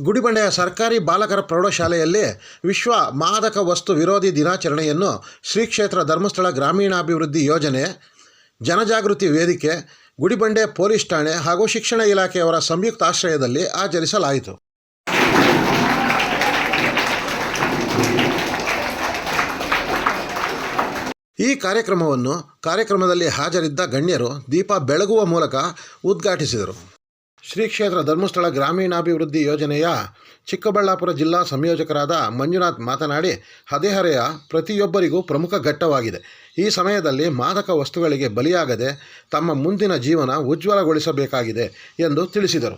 ಗುಡಿಬಂಡೆಯ ಸರ್ಕಾರಿ ಬಾಲಕರ ಪ್ರೌಢಶಾಲೆಯಲ್ಲಿ ವಿಶ್ವ ಮಾದಕ ವಸ್ತು ವಿರೋಧಿ ದಿನಾಚರಣೆಯನ್ನು ಶ್ರೀ ಕ್ಷೇತ್ರ ಧರ್ಮಸ್ಥಳ ಗ್ರಾಮೀಣಾಭಿವೃದ್ಧಿ ಯೋಜನೆ, ಜನಜಾಗೃತಿ ವೇದಿಕೆ, ಗುಡಿಬಂಡೆ ಪೊಲೀಸ್ ಠಾಣೆ ಹಾಗೂ ಶಿಕ್ಷಣ ಇಲಾಖೆಯವರ ಸಂಯುಕ್ತ ಆಶ್ರಯದಲ್ಲಿ ಆಚರಿಸಲಾಯಿತು. ಈ ಕಾರ್ಯಕ್ರಮವನ್ನು ಕಾರ್ಯಕ್ರಮದಲ್ಲಿ ಹಾಜರಿದ್ದ ಗಣ್ಯರು ದೀಪ ಬೆಳಗುವ ಮೂಲಕ ಉದ್ಘಾಟಿಸಿದರು. ಶ್ರೀ ಕ್ಷೇತ್ರ ಧರ್ಮಸ್ಥಳ ಗ್ರಾಮೀಣಾಭಿವೃದ್ಧಿ ಯೋಜನೆಯ ಚಿಕ್ಕಬಳ್ಳಾಪುರ ಜಿಲ್ಲಾ ಸಂಯೋಜಕರಾದ ಮಂಜುನಾಥ್ ಮಾತನಾಡಿ, ಹದಿಹರೆಯ ಪ್ರತಿಯೊಬ್ಬರಿಗೂ ಪ್ರಮುಖ ಘಟ್ಟವಾಗಿದೆ. ಈ ಸಮಯದಲ್ಲಿ ಮಾದಕ ವಸ್ತುಗಳಿಗೆ ಬಲಿಯಾಗದೆ ತಮ್ಮ ಮುಂದಿನ ಜೀವನ ಉಜ್ವಲಗೊಳಿಸಬೇಕಾಗಿದೆ ಎಂದು ತಿಳಿಸಿದರು.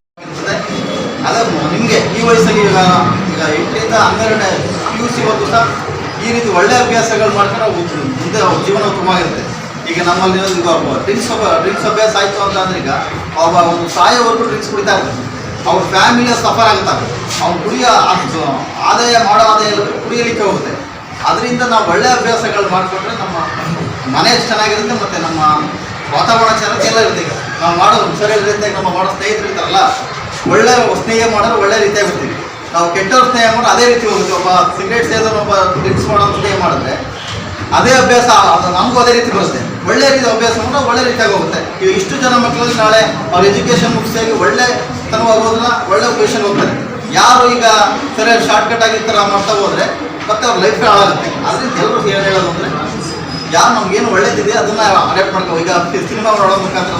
ಈ ರೀತಿ ಒಳ್ಳೆ ಅಭ್ಯಾಸಗಳು ಮಾಡ್ತಾರೆ ಮುಂದೆ ಜೀವನ ಉತ್ತಮವಾಗಿರುತ್ತೆ ಈಗ ನಮ್ಮಲ್ಲಿ ಈಗ ಡ್ರಿಂಕ್ಸ್ ಡ್ರಿಂಕ್ಸ್ ಅಭ್ಯಾಸ ಆಯಿತು ಅಂತ ಅಂದ್ರೆ ಈಗ ಒಬ್ಬ ಒಂದು ಸಾಯೋವರೆಗೂ ಡ್ರಿಂಕ್ಸ್ ಕುಡಿತಾ ಇರ್ತಾರೆ ಅವ್ರ ಫ್ಯಾಮಿಲಿಯ ಸಫರ್ ಆಗ್ತಾರೆ ಅವ್ನು ಕುಡಿಯ ಆದಾಯ, ಮಾಡೋ ಆದಾಯ ಕುಡಿಯಲಿಕ್ಕೆ ಹೋಗುತ್ತೆ. ಅದರಿಂದ ನಾವು ಒಳ್ಳೆ ಅಭ್ಯಾಸಗಳು ಮಾಡಿಕೊಂಡ್ರೆ ನಮ್ಮ ಮನೆ ಚೆನ್ನಾಗಿರುತ್ತೆ ಮತ್ತು ನಮ್ಮ ವಾತಾವರಣ ಚೆನ್ನಾಗಿ ಎಲ್ಲ ಇರುತ್ತೆ ನಾವು ಮಾಡೋ ಸರಿ ರೀತಿಯಾಗಿ ನಮ್ಮ ಮಾಡೋ ಸ್ನೇಹಿತರು ಇರ್ತಾರಲ್ಲ, ಒಳ್ಳೆ ಸ್ನೇಹ ಮಾಡಿದ್ರೆ ಒಳ್ಳೆ ರೀತಿಯಾಗಿ ಬರ್ತೀವಿ ನಾವು ಕೆಟ್ಟವ್ರ ಸ್ನೇಹ ಮಾಡೋ ಅದೇ ರೀತಿ ಹೋಗುತ್ತೆ. ಒಬ್ಬ ಸಿಗರೇಟ್ ಸೇದೋನು ಒಬ್ಬ ಡ್ರಿಂಕ್ಸ್ ಮಾಡೋ ಸ್ನೇಹ ಮಾಡಿದ್ರೆ ಅದೇ ಅಭ್ಯಾಸ ನಮಗೂ ಅದೇ ರೀತಿ ಬರುತ್ತೆ. ಒಳ್ಳೆ ರೀತಿ ಅಭ್ಯಾಸ ಅಂದ್ರೆ ಒಳ್ಳೆ ರೀತಿಯಾಗಿ ಹೋಗುತ್ತೆ. ಈಗ ಇಷ್ಟು ಜನ ಮಕ್ಕಳಲ್ಲಿ ನಾಳೆ ಅವ್ರ ಎಜುಕೇಶನ್ ಮುಗಿಸಿ ಒಳ್ಳೆ ತನಕ ಹೋಗೋದನ್ನ ಒಳ್ಳೆ ಪೊಸಿಷನ್ ಹೋಗ್ತಾರೆ. ಯಾರು ಈಗ ಸರಿ ಶಾರ್ಟ್ ಕಟ್ ಆಗಿ ಥರ ಮಾಡ್ತಾ ಹೋದ್ರೆ ಮತ್ತೆ ಅವ್ರ ಲೈಫ್ ಹಾಳಾಗುತ್ತೆ. ಅದರಿಂದ ಎಲ್ಲರೂ ಏನು ಹೇಳೋದು ಅಂದರೆ, ಯಾರು ನಮ್ಗೇನು ಒಳ್ಳೇದಿದೆ ಅದನ್ನ ಅಡಾಪ್ಟ್ ಮಾಡ್ಕೋ ಈಗ ಸಿನಿಮಾ ನೋಡೋ ಮುಖಾಂತರ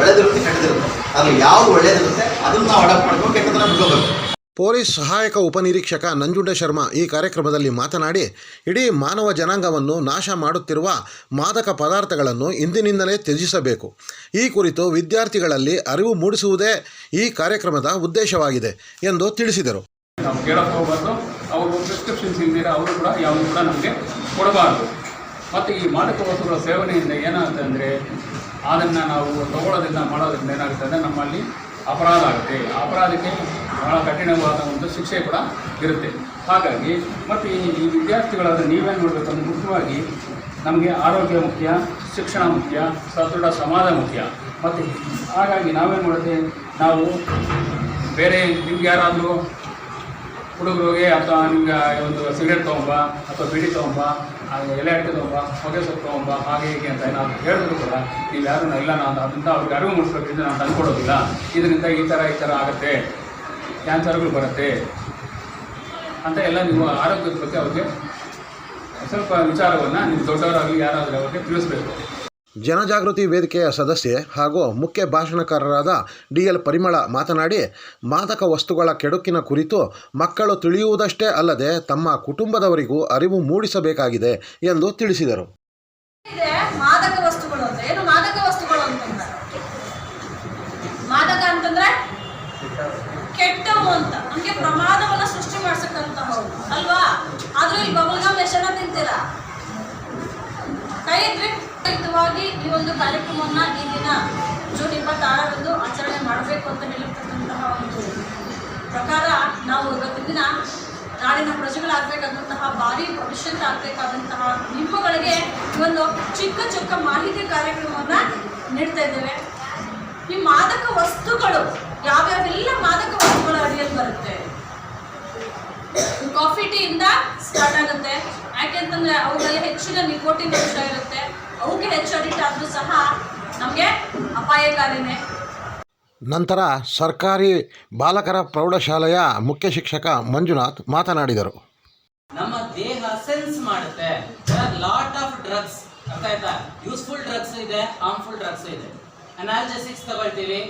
ಒಳ್ಳೇದಿರುತ್ತೆ ಕೆಟ್ಟದಿರುತ್ತೆ. ಅದ್ರಲ್ಲಿ ಯಾವ್ದು ಒಳ್ಳೇದಿರುತ್ತೆ ಅದನ್ನ ನಾವು ಅಡಾಪ್ಟ್ ಮಾಡ್ಕೊಂಡು ಕೆಟ್ಟದನ್ನ ಬಿಟ್ಕೋಬೇಕು. ಪೊಲೀಸ್ ಸಹಾಯಕ ಉಪನಿರೀಕ್ಷಕ ನಂಜುಂಡ ಶರ್ಮಾ ಈ ಕಾರ್ಯಕ್ರಮದಲ್ಲಿ ಮಾತನಾಡಿ, ಇಡೀ ಮಾನವ ಜನಾಂಗವನ್ನು ನಾಶ ಮಾಡುತ್ತಿರುವ ಮಾದಕ ಪದಾರ್ಥಗಳನ್ನು ಇಂದಿನಿಂದಲೇ ತ್ಯಜಿಸಬೇಕು. ಈ ಕುರಿತು ವಿದ್ಯಾರ್ಥಿಗಳಲ್ಲಿ ಅರಿವು ಮೂಡಿಸುವುದೇ ಈ ಕಾರ್ಯಕ್ರಮದ ಉದ್ದೇಶವಾಗಿದೆ ಎಂದು ತಿಳಿಸಿದರು. ನಾವು ಅವರು ಅವರು ಕೂಡ ನಮಗೆ ಮತ್ತು ಈ ಮಾದಕ ವಸ್ತುಗಳ ಸೇವನೆಯಿಂದ ಏನಾಗುತ್ತೆ ಅಂದರೆ, ಅದನ್ನು ನಾವು ತಗೊಳ್ಳೋದ್ರಿಂದ ಮಾಡೋದ್ರಿಂದ ಏನಾಗುತ್ತೆ ಅಂದರೆ, ನಮ್ಮಲ್ಲಿ ಅಪರಾಧ ಆಗುತ್ತೆ. ಅಪರಾಧಕ್ಕೆ ಬಹಳ ಕಠಿಣವಾದ ಒಂದು ಶಿಕ್ಷೆ ಕೂಡ ಇರುತ್ತೆ. ಹಾಗಾಗಿ, ಮತ್ತು ಈ ಈ ವಿದ್ಯಾರ್ಥಿಗಳಾದ ನೀವೇನು ಮಾಡಬೇಕಂದ್ರೆ ಮುಖ್ಯವಾಗಿ ನಮಗೆ ಆರೋಗ್ಯ ಮುಖ್ಯ, ಶಿಕ್ಷಣ ಮುಖ್ಯ, ಸದೃಢ ಸಮಾಜ ಮುಖ್ಯ. ಮತ್ತು ಹಾಗಾಗಿ ನಾವೇನು ಮಾಡುತ್ತೆ? ನಾವು ಬೇರೆ ನಿಮ್ಗೆ ಯಾರಾದರೂ ಹುಡುಗರಿಗೆ ಅಥವಾ ನಿಮ್ಗೆ ಒಂದು ಸಿಗರೇಟ್ ತೊಗೊಂಬ ಅಥವಾ ಬಿಡಿ ತೊಗೊಂಬ, ಹಾಗೆ ಎಲೆ ಅಡಿಕೆ ತೊಗೊಂಬ, ಹೊಗೆ ಸೊಪ್ಪು ತೊಗೊಂಬ, ಹಾಗೆ ಹೀಗೆ ಅಂತ ಏನಾದ್ರು ಹೇಳಿದ್ರು ಕೂಡ ನೀವು ಯಾರು ಇಲ್ಲ, ನಾನು ಅದರಿಂದ ಅವ್ರಿಗೆ ಅರಿವು ಮೂಡಿಸ್ಬೇಕಿದ್ರೆ ನಾನು ತಂದ್ಕೊಡೋದಿಲ್ಲ. ಇದರಿಂದ ಈ ಥರ ಈ ಥರ ಆಗುತ್ತೆ, ಕ್ಯಾನ್ಸರ್ಗಳು ಬರುತ್ತೆ ಅಂತ ಎಲ್ಲ ನೀವು ಆರೋಗ್ಯದ ಬಗ್ಗೆ ಅವ್ರಿಗೆ ಸ್ವಲ್ಪ ವಿಚಾರವನ್ನು ನೀವು ದೊಡ್ಡವರಾಗಲಿ, ಯಾರಾದರೂ ಅವ್ರಿಗೆ ತಿಳಿಸ್ಬೇಕು. ಜನಜಾಗೃತಿ ವೇದಿಕೆಯ ಸದಸ್ಯೆ ಹಾಗೂ ಮುಖ್ಯ ಭಾಷಣಕಾರರಾದ ಡಿ ಎಲ್ ಪರಿಮಳ ಮಾತನಾಡಿ, ಮಾದಕ ವಸ್ತುಗಳ ಕೆಡುಕಿನ ಕುರಿತು ಮಕ್ಕಳು ತಿಳಿಯುವುದಷ್ಟೇ ಅಲ್ಲದೆ ತಮ್ಮ ಕುಟುಂಬದವರಿಗೂ ಅರಿವು ಮೂಡಿಸಬೇಕಾಗಿದೆ ಎಂದು ತಿಳಿಸಿದರು. ಅಲ್ವಾ? ಇಲ್ಲಿ ಬಬಲ್ಗಮ್ ಯುಕ್ತವಾಗಿ ಈ ಒಂದು ಕಾರ್ಯಕ್ರಮವನ್ನ ಈ ದಿನ ಜೂನ್ ಇಪ್ಪತ್ತಾರರಂದು ಆಚರಣೆ ಮಾಡಬೇಕು ಅಂತ ಹೇಳಿರ್ತಕ್ಕಂತಹ ಒಂದು ಪ್ರಕಾರ ನಾವು ಇವತ್ತಿನ ದಿನ ನಾಡಿನ ಪ್ರಜೆಗಳಾಗಬೇಕಾದಂತಹ ಭಾರಿ ಭವಿಷ್ಯತ್ ಆಗಬೇಕಾದಂತಹ ನಿಮ್ಮಗಳಿಗೆ ಒಂದು ಚಿಕ್ಕ ಚಿಕ್ಕ ಮಾಹಿತಿ ಕಾರ್ಯಕ್ರಮವನ್ನ ನೀಡ್ತಾ ಇದ್ದೇವೆ. ಈ ಮಾದಕ ವಸ್ತುಗಳು ಯಾವ್ಯಾವೆಲ್ಲ ಮಾದಕ ವಸ್ತುಗಳ ಅಡಿಯಲ್ಲಿ ಬರುತ್ತೆ? ಕಾಫಿ ಟೀ ಇಂದ ಸ್ಟಾರ್ಟ್ ಆಗುತ್ತೆ. ಯಾಕೆಂತಂದ್ರೆ ಅವುಗಳಲ್ಲಿ ಹೆಚ್ಚಿನ ನಿಕೋಟಿನ್ ಅಂಶ ಇರುತ್ತೆ. ಅವಕ್ಕೆ ಹೆಚ್ಚು ಅಡಿಕ್ಟ್ ಆದ್ರೂ ಸಹ ನಮಗೆ ಅಪಾಯಕಾರಿನೇ ನಂತರ ಸರ್ಕಾರಿ ಬಾಲಕರ ಪ್ರೌಢಶಾಲೆಯ ಮುಖ್ಯ ಶಿಕ್ಷಕ ಮಂಜುನಾಥ್ ಮಾತನಾಡಿದರು. ನಮ್ಮ ದೇಹ ಸೆನ್ಸ್ ಮಾಡುತ್ತೆ. ಲಾಟ್ ಆಫ್ ಡ್ರಗ್ಸ್ ಅರ್ಥ ಆಯ್ತಾ? ಯೂಸ್ಫುಲ್ ಡ್ರಗ್ಸ್ ಇದೆ ಹಾರ್ಮ್ಫುಲ್ ಡ್ರಗ್ಸ್ ಇದೆ. ಅನಾಲ್ಜೆಸಿಕ್ಸ್ ತಗೊಳ್ತೀವಿ.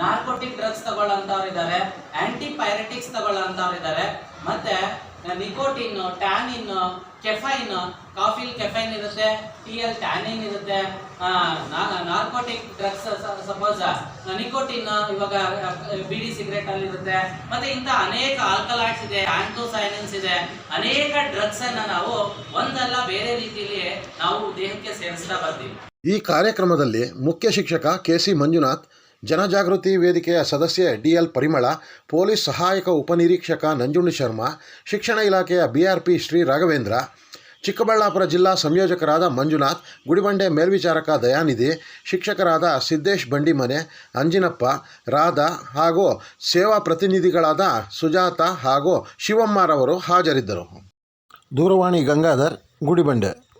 ನಾರ್ಕೋಟಿಕ್ ಡ್ರಗ್ಸ್ ತಗೊಳ್ಳೋಂಥವ್ರು ಇದ್ದಾರೆ ಆಂಟಿ ಪೈರೆಟಿಕ್ಸ್ ತಗೊಳ್ಳೋಂಥವ್ರು ಇದ್ದಾರೆ ಮತ್ತೆ ನಿಕೋಟಿನ್ ಟ್ಯಾನಿನ್ ಕೆಫೈನ್ ಕಾಫಿಲ್ ಕೆಫೈನ್ ಇರುತ್ತೆ ಟೀಯಲ್ಲಿ ಟ್ಯಾನಿನ್ ಇರುತ್ತೆ ನಾರ್ಕೋಟಿಕ್ ಡ್ರಗ್ಸ್ ಸಪೋಸ್ ನಿಕೋಟಿನ್ ಇವಾಗ ಬಿಡಿ ಸಿಗರೇಟ್ ಅಲ್ಲಿ ಇರುತ್ತೆ. ಮತ್ತೆ ಇಂಥ ಅನೇಕ ಆಲ್ಕಲಾಯ್ಡ್ಸ್ ಇದೆ, ಆಂಥೋಸೈನಿನ್ಸ್ ಇದೆ. ಅನೇಕ ಡ್ರಗ್ಸ್ ಅನ್ನ ನಾವು ಒಂದಲ್ಲ ಬೇರೆ ರೀತಿಯಲ್ಲಿ ನಾವು ದೇಹಕ್ಕೆ ಸೇರಿಸ್ತಾ ಬರ್ತೀವಿ. ಈ ಕಾರ್ಯಕ್ರಮದಲ್ಲಿ ಮುಖ್ಯ ಶಿಕ್ಷಕ ಕೆ ಸಿ ಮಂಜುನಾಥ್ ಜನಜಾಗೃತಿ ವೇದಿಕೆಯ ಸದಸ್ಯೆ ಡಿಎಲ್ ಪರಿಮಳ, ಪೊಲೀಸ್ ಸಹಾಯಕ ಉಪನಿರೀಕ್ಷಕ ನಂಜುಂಡಿ ಶರ್ಮಾ, ಶಿಕ್ಷಣ ಇಲಾಖೆಯ ಬಿಆರ್ಪಿ ಶ್ರೀ ರಾಘವೇಂದ್ರ, ಚಿಕ್ಕಬಳ್ಳಾಪುರ ಜಿಲ್ಲಾ ಸಂಯೋಜಕರಾದ ಮಂಜುನಾಥ್, ಗುಡಿಬಂಡೆ ಮೇಲ್ವಿಚಾರಕ ದಯಾನಿಧಿ, ಶಿಕ್ಷಕರಾದ ಸಿದ್ದೇಶ್ ಬಂಡಿಮನೆ, ಅಂಜಿನಪ್ಪ, ರಾಧಾ ಹಾಗೂ ಸೇವಾ ಪ್ರತಿನಿಧಿಗಳಾದ ಸುಜಾತ ಹಾಗೂ ಶಿವಮ್ಮರವರು ಹಾಜರಿದ್ದರು. ದೂರವಾಣಿ ಗಂಗಾಧರ್, ಗುಡಿಬಂಡೆ.